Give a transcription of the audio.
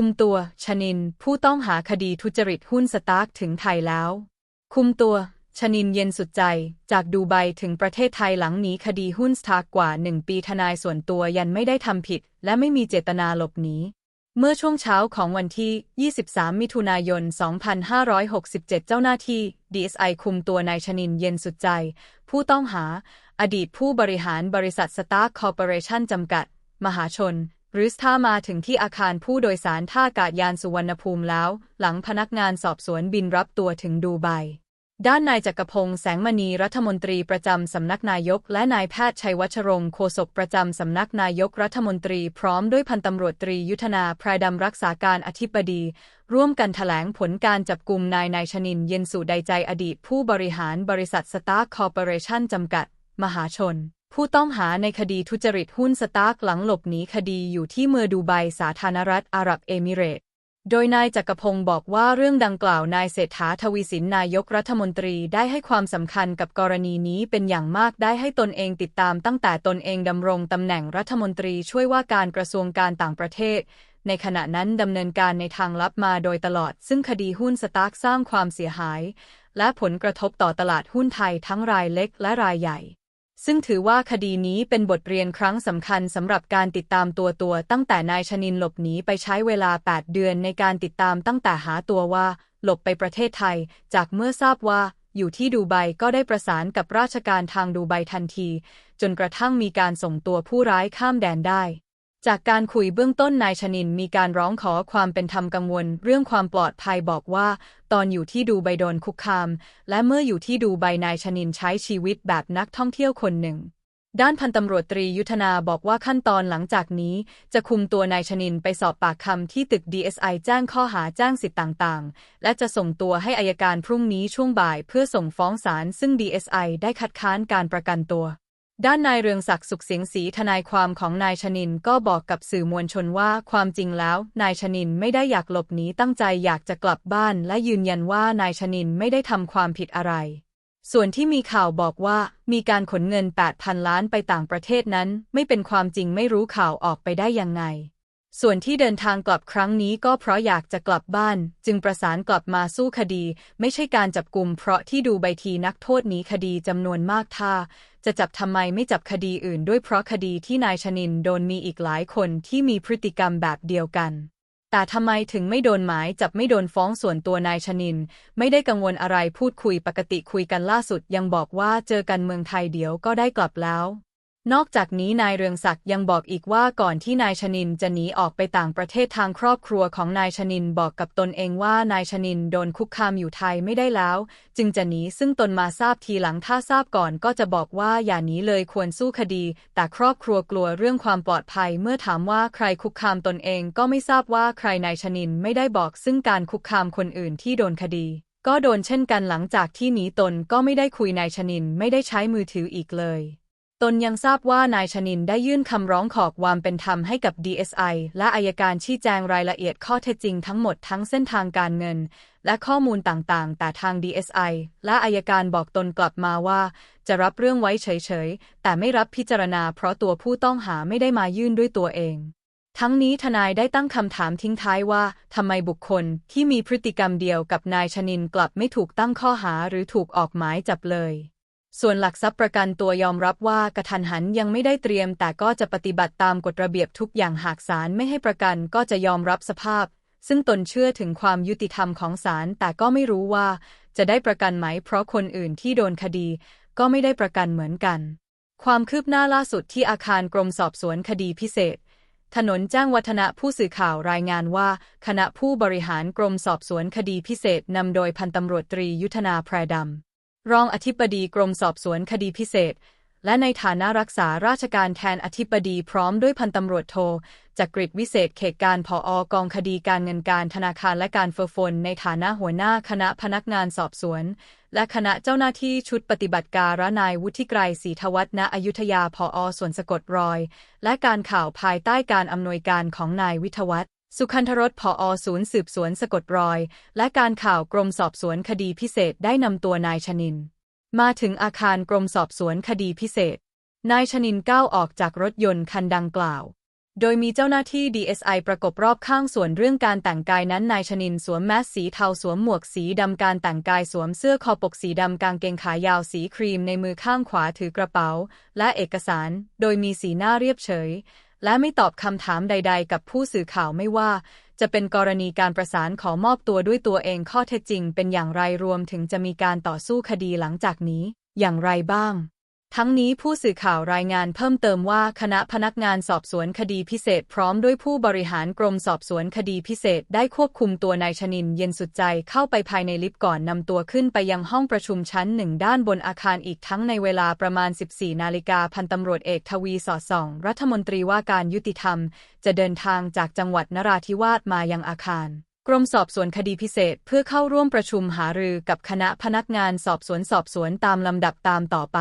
คุมตัว ชนิน ผู้ต้องหาคดีทุจริตหุ้นสตาร์กถึงไทยแล้ว คุมตัว ชนินเย็นสุดใจ จากดูไบถึงประเทศไทยหลังหนีคดีหุ้นสตาร์กกว่าหนึ่งปีทนายส่วนตัวยันไม่ได้ทำผิด และไม่มีเจตนาหลบหนีเมื่อช่วงเช้าของวันที่ 23 มิถุนายน 2567 เจ้าหน้าที่ DSI คุมตัวนายชนินเย็นสุดใจ ผู้ต้องหา อดีตผู้บริหารบริษัทสตาร์คอร์ปอเรชั่นจำกัด มหาชน รือสท่ามาถึงที่อาคารผู้โดยสารท่าอากาศยานสุวรรณภูมิแล้ว หลังพนักงานสอบสวนบินรับตัวถึงดูไบด้านนายจักรพงษ์แสงมณีรัฐมนตรีประจำสำนักนายก และนายแพทย์ชัยวัชรงค์โฆษกประจำสำนักนายกรัฐมนตรีพร้อมด้วยพันตำรวจตรียุทธนาพรายดำรักษาการอธิบดี ร่วมกันถแถลงผลการจับกลุ่มนายนายชนินเย็นสุใดใจอดีตผู้บริหารบริษัทสตาร์คอร์ปอเรชั่นจำกัด มหาชน ผู้ต้องหาในคดีทุจริตหุ้นสตาร์กหลังหลบหนีคดีอยู่ที่เมืองดูไบสาธารณรัฐอาหรับเอมิเรตโดยนายจักรพงศ์บอกว่าเรื่องดังกล่าวนายเศรษฐาทวีสินนายกรัฐมนตรีได้ให้ความสำคัญกับกรณีนี้เป็นอย่างมากได้ให้ตนเองติดตามตั้งแต่ตนเองดำรงตำแหน่งรัฐมนตรีช่วยว่าการกระทรวงการต่างประเทศ ในขณะนั้นดำเนินการในทางลับมาโดยตลอด ซึ่งคดีหุ้นสตาร์กสร้างความเสียหาย และผลกระทบต่อตลาดหุ้นไทยทั้งรายเล็กและรายใหญ่ ซึ่งถือว่าคดีนี้เป็นบทเรียนครั้งสำคัญสำหรับการติดตามตัวตัว ตั้งแต่นายชนินหลบหนีไปใช้เวลา 8 เดือนในการติดตามตั้งแต่หาตัวว่า หลบไปประเทศไทย จากเมื่อทราบว่าอยู่ที่ดูไบก็ได้ประสานกับราชการทางดูไบทันที จนกระทั่งมีการส่งตัวผู้ร้ายข้ามแดนได้ จากการคุยเบื้องต้นนายชนินมีการร้องขอความเป็นธรรมกังวล เรื่องความปลอดภัยบอกว่า ตอนอยู่ที่ดูไบโดนคุกคาม และเมื่ออยู่ที่ดูไบนายชนินใช้ชีวิตแบบนักท่องเที่ยวคนหนึ่ง ด้านพันตำรวจตรียุทธนาบอกว่าขั้นตอนหลังจากนี้ จะคุมตัวนายชนินไปสอบปากคำที่ตึก DSI แจ้งข้อหาแจ้งสิทธิ์ต่างๆ และจะส่งตัวให้อายการพรุ่งนี้ช่วงบ่าย เพื่อส่งฟ้องศาลซึ่ง DSI ได้คัดค้านการประกันตัว ด้านนายเรืองศักดิ์สุขเสียงสีทนายความของนายชนินก็บอกกับสื่อมวลชนว่าความจริงแล้ว นายชนินไม่ได้อยากหลบหนีตั้งใจอยากจะกลับบ้าน และยืนยันว่านายชนินไม่ได้ทำความผิดอะไร ส่วนที่มีข่าวบอกว่ามีการขนเงิน 8,000 ล้านไปต่างประเทศนั้น ไม่เป็นความจริงไม่รู้ข่าวออกไปได้ยังไง ส่วนที่เดินทางกลับครั้งนี้ก็เพราะอยากจะกลับบ้าน จึงประสานกลับมาสู้คดี ไม่ใช่การจับกลุ่มเพราะที่ดูใบทีนักโทษหนีคดีจำนวนมากท่า จะจับทำไมไม่จับคดีอื่นด้วยเพราะคดีที่นายชนินโดนมีอีกหลายคนที่มีพฤติกรรมแบบเดียวกัน แต่ทำไมถึงไม่โดนหมายจับไม่โดนฟ้องส่วนตัวนายชนิน ไม่ได้กังวลอะไรพูดคุยปกติคุยกันล่าสุดยังบอกว่าเจอกันเมืองไทยเดี๋ยวก็ได้กลับแล้ว นอกจากนี้นายเรืองศักดิ์ยังบอกอีกว่าก่อนที่นายชนินจะหนีออกไปต่างประเทศทางครอบครัวของนายชนินบอกกับตนเองว่านายชนินโดนคุกคามอยู่ไทยไม่ได้แล้ว จึงจะหนีซึ่งตนมาทราบทีหลังถ้าทราบก่อนก็จะบอกว่าอย่าหนีเลยควรสู้คดี แต่ครอบครัวกลัวเรื่องความปลอดภัย เมื่อถามว่าใครคุกคามตนเองก็ไม่ทราบว่าใครนายชนินไม่ได้บอก ซึ่งการคุกคามคนอื่นที่โดนคดี ก็โดนเช่นกันหลังจากที่หนีตนก็ไม่ได้คุยนายชนินไม่ได้ใช้มือถืออีกเลย ตนยังทราบว่านายชนินได้ยื่นคำร้องขอความเป็นธรรมให้กับ DSI และอายการชี้แจงรายละเอียดข้อเท็จจริงทั้งหมดทั้งเส้นทางการเงิน และข้อมูลต่างๆ แต่ทาง DSI และอายการบอกตนกลับมาว่า จะรับเรื่องไว้เฉยๆ แต่ไม่รับพิจารณาเพราะตัวผู้ต้องหาไม่ได้มายื่นด้วยตัวเองทั้งนี้ทนายได้ตั้งคำถามทิ้งท้ายว่าทำไมบุคคลที่มีพฤติกรรมเดียวกับนายชนินกลับไม่ถูกตั้งข้อหาหรือถูกออกหมายจับเลย ส่วนหลักทรัพย์ประกันตัวยอมรับว่ากระทันหันยังไม่ได้เตรียม แต่ก็จะปฏิบัติตามกฎระเบียบทุกอย่างหากศาลไม่ให้ประกันก็จะยอมรับสภาพ ซึ่งตนเชื่อถึงความยุติธรรมของศาลแต่ก็ไม่รู้ว่าจะได้ประกันไหม เพราะคนอื่นที่โดนคดี ก็ไม่ได้ประกันเหมือนกัน ความคืบหน้าล่าสุดที่อาคารกรมสอบสวนคดีพิเศษ ถนนจ้างวัฒนะผู้สื่อข่าวรายงานว่า คณะผู้บริหารกรมสอบสวนคดีพิเศษนำโดยพันตำรวจตรียุทธนาแพรดำ รองอธิบดีกรมสอบสวนคดีพิเศษ และในฐานะรักษาราชการแทนอธิบดีพร้อมด้วยพันตำรวจโทจักริดวิเศษเขตการผออกองคดีการเงินการธนาคารและการเฟอร์ฟน ในฐานะหัวหน้าคณะพนักงานสอบสวน และคณะเจ้าหน้าที่ชุดปฏิบัติการนายวุฒิไกรศรีทวัฒน์ณอยุธยาผอส่วนสะกดรอย และการข่าวภายใต้การอำนวยการของนายวิทวัฒน์ สุขันธรสผอศูนย์สืบสวนสะกดรอย และการข่าวกรมสอบสวนคดีพิเศษได้นำตัวนายชนิน มาถึงอาคารกรมสอบสวนคดีพิเศษ นายชนินก้าวออกจากรถยนต์คันดังกล่าว โดยมีเจ้าหน้าที่ DSI ประกบรอบข้างส่วนเรื่องการแต่งกายนั้นนายชนินสวมแมสสีเทาสวมหมวกสีดำการแต่งกายสวมเสื้อคอปกสีดำกางเกงขายาวสีครีมในมือข้างขวาถือกระเป๋า และเอกสาร โดยมีสีหน้าเรียบเฉย และไม่ตอบคำถามใด ๆ กับผู้สื่อข่าวไม่ว่า จะเป็นกรณีการประสานขอมอบตัวด้วยตัวเองข้อเท็จจริง เป็นอย่างไรรวมถึงจะมีการต่อสู้คดีหลังจากนี้ อย่างไรบ้าง ทั้งนี้ผู้สื่อข่าวรายงานเพิ่มเติมว่าคณะพนักงานสอบสวนคดีพิเศษ พร้อมด้วยผู้บริหารกรมสอบสวนคดีพิเศษ ได้ควบคุมตัวนายชนินเย็นสุดใจเข้าไปภายในลิฟต์ก่อนนำตัวขึ้นไปยังห้องประชุมชั้นหนึ่งด้านบนอาคารอีกทั้งในเวลาประมาณ 14 นาฬิกาพันตำรวจเอกทวีสอดส่อง รัฐมนตรีว่าการยุติธรรม จะเดินทางจากจังหวัดนราธิวาสมายังอาคารกรมสอบสวนคดีพิเศษเพื่อเข้าร่วมประชุมหารือกับคณะพนักงานสอบสวนสอบสวนตามลำดับตามต่อไป